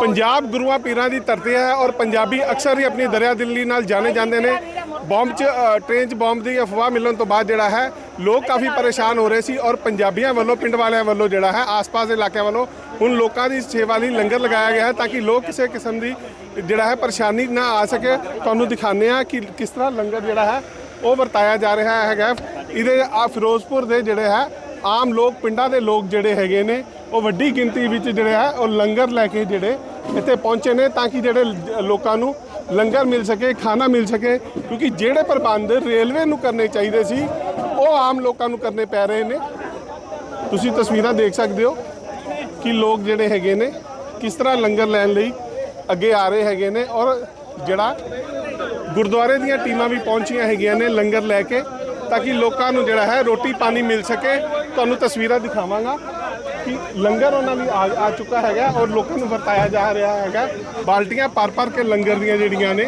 ਪੰਜਾਬ ਗੁਰੂਆਂ ਪੀਰਾਂ ਦੀ ਧਰਤੀ ਹੈ ਔਰ ਪੰਜਾਬੀ ਅਕਸਰ ਹੀ ਆਪਣੀ ਦਰਿਆ ਦਿੱਲੀ ਨਾਲ ਜਾਣੇ ਜਾਂਦੇ ਨੇ। ਬੰਬ 'ਚ ਟ੍ਰੇਨ 'ਚ ਬੰਬ ਦੀ ਅਫਵਾਹ ਮਿਲਣ ਤੋਂ ਬਾਅਦ ਜਿਹੜਾ ਹੈ, ਲੋਕ ਕਾਫੀ ਪਰੇਸ਼ਾਨ ਹੋ ਰਹੇ ਸੀ ਔਰ ਪੰਜਾਬੀਆਂ ਵੱਲੋਂ, ਪਿੰਡ ਵਾਲਿਆਂ ਵੱਲੋਂ ਜਿਹੜਾ ਹੈ, ਆਸ-ਪਾਸ ਦੇ ਇਲਾਕਿਆਂ ਵੱਲੋਂ ਹੁਣ ਲੋਕਾਂ ਦੀ ਸੇਵਾ ਲਈ ਲੰਗਰ ਲਗਾਇਆ ਗਿਆ ਹੈ ਤਾਂ ਕਿ ਲੋਕ ਕਿਸੇ ਕਿਸਮ ਦੀ ਜਿਹੜਾ ਹੈ ਪਰੇਸ਼ਾਨੀ ਨਾ ਆ ਸਕੇ। ਤੁਹਾਨੂੰ ਦਿਖਾਉਂਦੇ ਆ ਕਿ ਕਿਸ ਤਰ੍ਹਾਂ ਲੰਗਰ ਜਿਹੜਾ ਹੈ, ਉਹ ਵਰਤਾਇਆ ਜਾ ਰਿਹਾ ਹੈਗਾ। ਇਹਦੇ ਆ ਫਿਰੋਜ਼ਪੁਰ ਦੇ ਜਿਹੜੇ ਹੈ, ਆਮ ਲੋਕ, ਪਿੰਡਾਂ ਦੇ ਲੋਕ ਜਿਹੜੇ ਹੈਗੇ ਨੇ ਉਹ ਵੱਡੀ ਗਿਣਤੀ ਵਿੱਚ ਜਿਹੜੇ ਹੈ ਉਹ ਲੰਗਰ ਲੈ ਕੇ ਜਿਹੜੇ ਇੱਥੇ ਪਹੁੰਚੇ ਨੇ ਤਾਂ ਕਿ ਜਿਹੜੇ ਲੋਕਾਂ ਨੂੰ ਲੰਗਰ ਮਿਲ ਸਕੇ, ਖਾਣਾ ਮਿਲ ਸਕੇ, ਕਿਉਂਕਿ ਜਿਹੜੇ ਪ੍ਰਬੰਧ ਰੇਲਵੇ ਨੂੰ ਕਰਨੇ ਚਾਹੀਦੇ ਸੀ, ਉਹ ਆਮ ਲੋਕਾਂ ਨੂੰ ਕਰਨੇ ਪੈ ਰਹੇ ਨੇ। ਤੁਸੀਂ ਤਸਵੀਰਾਂ ਦੇਖ ਸਕਦੇ ਹੋ ਕਿ ਲੋਕ ਜਿਹੜੇ ਹੈਗੇ ਨੇ, ਕਿਸ ਤਰ੍ਹਾਂ ਲੰਗਰ ਲੈਣ ਲਈ ਅੱਗੇ ਆ ਰਹੇ ਹੈਗੇ ਨੇ ਔਰ ਜਿਹੜਾ ਗੁਰਦੁਆਰੇ ਦੀਆਂ ਟੀਮਾਂ ਵੀ ਪਹੁੰਚੀਆਂ ਹੈਗੀਆਂ ਨੇ ਲੰਗਰ ਲੈ ਕੇ, ਤਾਂ ਕਿ ਲੋਕਾਂ ਨੂੰ ਜਿਹੜਾ ਹੈ ਰੋਟੀ ਪਾਣੀ ਮਿਲ ਸਕੇ। ਤੁਹਾਨੂੰ ਤਸਵੀਰਾਂ ਦਿਖਾਵਾਂਗਾ। ਕਿ ਲੰਗਰ ਉਹਨਾਂ ਲਈ ਆ ਆ ਚੁੱਕਾ ਹੈਗਾ ਔਰ ਲੋਕਾਂ ਨੂੰ ਵਰਤਾਇਆ ਜਾ ਰਿਹਾ ਹੈਗਾ ਬਾਲਟੀਆਂ ਭਰ ਭਰ ਕੇ ਲੰਗਰ ਦੀਆਂ ਜਿਹੜੀਆਂ ਨੇ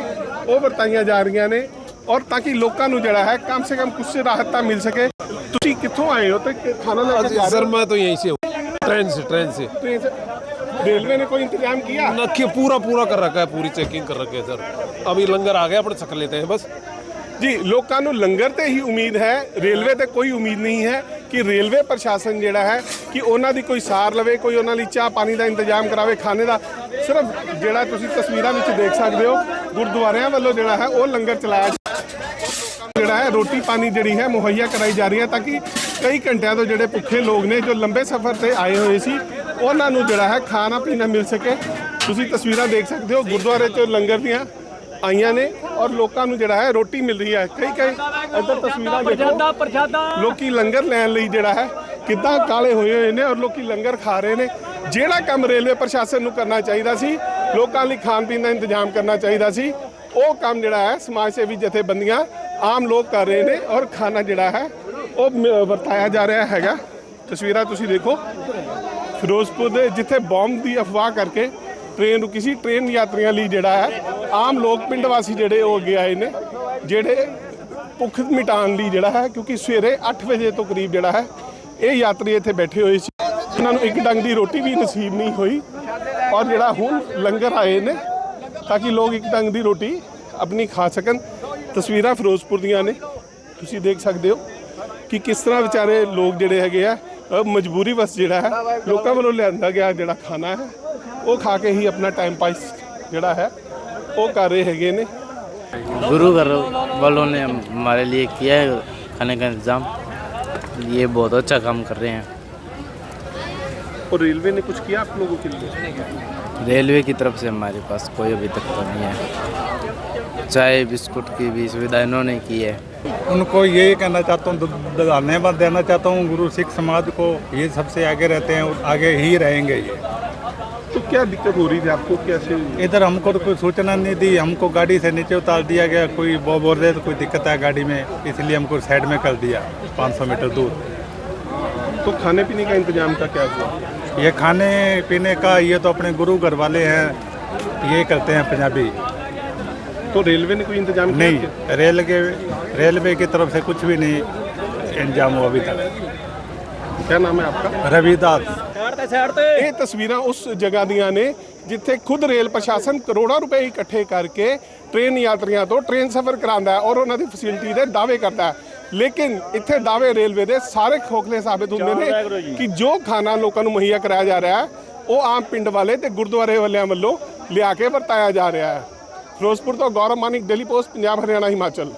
ਉਹ ਵਰਤਾਈਆਂ ਜਾ ਰਹੀਆਂ ਨੇ ਔਰ ਤਾਂ ਕਿ ਲੋਕਾਂ ਨੂੰ ਜਿਹੜਾ ਹੈ ਕਮ ਸੇ ਕਮ ਕੁਝ ਰਾਹਤ ਤਾਂ ਮਿਲ ਸਕੇ ਤੁਸੀਂ ਕਿੱਥੋਂ ਆਏ ਹੋ ਤੇ ਕਿ- ਖਾਣਾ ਲੈ ਕੇ ਜਾ ਰਹੇ सर ਹੋ मैं तो यहीं से हूँ ट्रेन से ट्रेन से ट्रेन से रेलवे ने कोई इंतजाम किया नक्की पूरा पूरा कर रखा है पूरी चेकिंग कर रखी है सर अभी लंगर आ गया अपने छक लेते हैं बस ਜੀ ਲੋਕਾਂ ਨੂੰ ਲੰਗਰ ਤੇ ਹੀ ਉਮੀਦ ਹੈ ਰੇਲਵੇ ਤੇ ਕੋਈ ਉਮੀਦ ਨਹੀਂ ਹੈ ਕਿ ਰੇਲਵੇ ਪ੍ਰਸ਼ਾਸਨ ਜਿਹੜਾ ਹੈ ਕਿ ਉਹਨਾਂ ਦੀ ਕੋਈ ਸਾਰ ਲਵੇ, ਕੋਈ ਉਹਨਾਂ ਲਈ ਚਾਹ ਪਾਣੀ ਦਾ ਇੰਤਜ਼ਾਮ ਕਰਾਵੇ, ਖਾਣੇ ਦਾ। ਸਿਰਫ ਜਿਹੜਾ ਤੁਸੀਂ ਤਸਵੀਰਾਂ ਵਿੱਚ ਦੇਖ ਸਕਦੇ ਹੋ, ਗੁਰਦੁਆਰਿਆਂ ਵੱਲੋਂ ਜਿਹੜਾ ਹੈ, ਉਹ ਲੰਗਰ ਚਲਾਇਆ ਜਿਹੜਾ ਹੈ, ਰੋਟੀ ਪਾਣੀ ਜਿਹੜੀ ਹੈ, ਮੁਹੱਈਆ ਕਰਾਈ ਜਾ ਰਹੀ ਹੈ, ਤਾਂ ਕਿ ਕਈ ਘੰਟਿਆਂ ਤੋਂ ਜਿਹੜੇ ਭੁੱਖੇ ਲੋਕ ਨੇ, ਜੋ ਲੰਬੇ ਸਫ਼ਰ ਤੇ ਆਏ ਹੋਏ ਸੀ, ਉਹਨਾਂ ਨੂੰ ਜਿਹੜਾ ਹੈ ਖਾਣਾ ਪੀਣਾ ਮਿਲ ਸਕੇ। ਤੁਸੀਂ ਤਸਵੀਰਾਂ ਦੇਖ ਸਕਦੇ ਹੋ, ਗੁਰਦੁਆਰੇ 'ਚੋਂ ਲੰਗਰ ਦੀਆਂ ਆਈਆਂ ਨੇ ਔਰ ਲੋਕਾਂ ਨੂੰ ਜਿਹੜਾ ਹੈ ਰੋਟੀ ਮਿਲ ਰਹੀ ਹੈ। ਕਈ ਕਈ ਇੱਧਰ ਤਸਵੀਰਾਂ ਦੇਖੋ। ਲੋਕੀ ਲੰਗਰ ਲੈਣ ਲਈ ਜਿਹੜਾ ਹੈ ਕਿੱਦਾਂ ਕਾਲੇ ਹੋਏ ਹੋਏ ਨੇ ਔਰ ਲੋਕੀ ਲੰਗਰ ਖਾ ਰਹੇ ਨੇ। ਜਿਹੜਾ ਕੰਮ ਰੇਲਵੇ ਪ੍ਰਸ਼ਾਸਨ ਨੂੰ ਕਰਨਾ ਚਾਹੀਦਾ ਸੀ ਲੋਕਾਂ ਲਈ ਖਾਣ ਪੀਣ ਦਾ ਇੰਤਜ਼ਾਮ ਕਰਨਾ ਚਾਹੀਦਾ ਸੀ ਉਹ ਕੰਮ ਜਿਹੜਾ ਹੈ ਸਮਾਜ ਸੇਵੀ ਜਥੇਬੰਦੀਆਂ ਆਮ ਲੋਕ ਕਰ ਰਹੇ ਨੇ ਔਰ ਖਾਣਾ ਜਿਹੜਾ ਹੈ ਉਹ ਵਰਤਾਇਆ ਜਾ ਰਿਹਾ ਹੈਗਾ। ਤਸਵੀਰਾਂ ਤੁਸੀਂ ਦੇਖੋ। ਫਿਰੋਜ਼ਪੁਰ ਦੇ ਜਿੱਥੇ ਬੰਬ ਦੀ ਅਫਵਾਹ ਕਰਕੇ ਟ੍ਰੇਨ ਰੁਕੀ ਸੀ ਟ੍ਰੇਨ ਯਾਤਰੀਆਂ ਲਈ ਜਿਹੜਾ ਹੈ ਆਮ ਲੋਕ ਪਿੰਡ ਵਾਸੀ ਜਿਹੜੇ ਉਹ ਅੱਗੇ ਆਏ ਨੇ, ਜਿਹੜੇ ਭੁੱਖ ਮਿਟਾਉਣ ਲਈ ਜਿਹੜਾ ਹੈ, ਕਿਉਂਕਿ ਸਵੇਰੇ 8 ਵਜੇ ਤੋਂ ਕਰੀਬ ਜਿਹੜਾ ਹੈ, ਇਹ ਯਾਤਰੀ ਇੱਥੇ ਬੈਠੇ ਹੋਏ ਸੀ। ਉਹਨਾਂ ਨੂੰ ਇੱਕ ਡੰਗ ਦੀ ਰੋਟੀ ਵੀ ਨਸੀਬ ਨਹੀਂ ਹੋਈ ਔਰ ਜਿਹੜਾ ਹੁਣ ਲੰਗਰ ਆਏ ਨੇ, ਤਾਂ ਕਿ ਲੋਕ ਇੱਕ ਡੰਗ ਦੀ ਰੋਟੀ ਆਪਣੀ ਖਾ ਸਕਣ। ਤਸਵੀਰਾਂ ਫਿਰੋਜ਼ਪੁਰ ਦੀਆਂ ਨੇ। ਤੁਸੀਂ ਦੇਖ ਸਕਦੇ ਹੋ ਕਿ ਕਿਸ ਤਰ੍ਹਾਂ ਵਿਚਾਰੇ ਲੋਕ ਜਿਹੜੇ ਹੈਗੇ ਆ ਮਜਬੂਰੀ ਵਸ ਜਿਹੜਾ ਹੈ, ਲੋਕਾਂ ਵੱਲੋਂ ਲਿਆਂਦਾ ਗਿਆ ਜਿਹੜਾ ਖਾਣਾ ਹੈ, ਉਹ ਖਾ ਕੇ ਹੀ ਆਪਣਾ ਟਾਈਮ ਪਾਸ ਜਿਹੜਾ ਹੈ ਉਹ ਕਰ ਰਹੇ ਹੈਗੇ ਨੇ गुरु घर वालों ने हमारे लिए किया है खाने का इंतज़ाम ये बहुत अच्छा काम कर रहे हैं और रेलवे ने कुछ किया आप लोगों के लिए रेलवे की तरफ से हमारे पास कोई अभी तक तो नहीं है चाय बिस्कुट की भी सुविधा इन्होंने की है उनको यही कहना चाहता हूँ ध- धन्यवाद देना चाहता हूँ गुरु सिख समाज को ये सबसे आगे रहते हैं और आगे ही रहेंगे ये तो क्या दिक्कत हो रही थी आपको? कैसे? इधर हमको तो कोई सूचना नहीं दी हमको गाड़ी से नीचे उतार दिया गया कोई बो बोल रहे तो कोई दिक्कत आया गाड़ी में इसलिए हमको साइड में कर दिया 500 मीटर दूर। तो खाने पीने का इंतज़ाम था क्या हुआ? ये खाने पीने का ये तो अपने गुरु घर वाले हैं ये करते हैं पंजाबी। तो रेलवे ने कोई इंतज़ाम नहीं रेल के रेलवे की तरफ़ से कुछ भी नहीं इंतज़ाम हुआ अभी तक। क्या नाम है आपका? रविदास। ਤੇ ਸਾਈਡ ਤੇ। ਇਹ ਤਸਵੀਰਾਂ ਉਸ ਜਗ੍ਹਾ ਦੀਆਂ ਨੇ ਜਿੱਥੇ ਖੁਦ ਰੇਲ ਪ੍ਰਸ਼ਾਸਨ ਕਰੋੜਾਂ ਰੁਪਏ ਇਕੱਠੇ ਕਰਕੇ ਟ੍ਰੇਨ ਯਾਤਰੀਆਂ ਤੋਂ ਟ੍ਰੇਨ ਸਫ਼ਰ ਕਰਾਉਂਦਾ ਹੈ ਔਰ ਉਹਨਾਂ ਦੀ ਫੈਸਿਲਿਟੀ ਦੇ ਦਾਅਵੇ ਕਰਦਾ ਹੈ। ਲੇਕਿਨ ਇੱਥੇ ਦਾਅਵੇ ਰੇਲਵੇ ਦੇ ਸਾਰੇ ਖੋਖਲੇ ਸਾਬਿਤ ਹੁੰਦੇ ਨੇ ਕਿ ਜੋ ਖਾਣਾ ਲੋਕਾਂ ਨੂੰ ਮੁਹੱਈਆ ਕਰਾਇਆ ਜਾ ਰਿਹਾ ਹੈ ਉਹ ਆਮ ਪਿੰਡ ਵਾਲੇ ਤੇ ਗੁਰਦੁਆਰੇ ਵਾਲਿਆਂ ਵੱਲੋਂ ਲਿਆ ਕੇ ਵਰਤਾਇਆ ਜਾ ਰਿਹਾ ਹੈ। ਫਿਰੋਜ਼ਪੁਰ ਤੋਂ ਗੌਰਵ ਮਾਨਿਕ ਡੇਲੀ ਪੋਸਟ ਪੰਜਾਬ ਹਰਿਆਣਾ ਹਿਮਾਚਲ।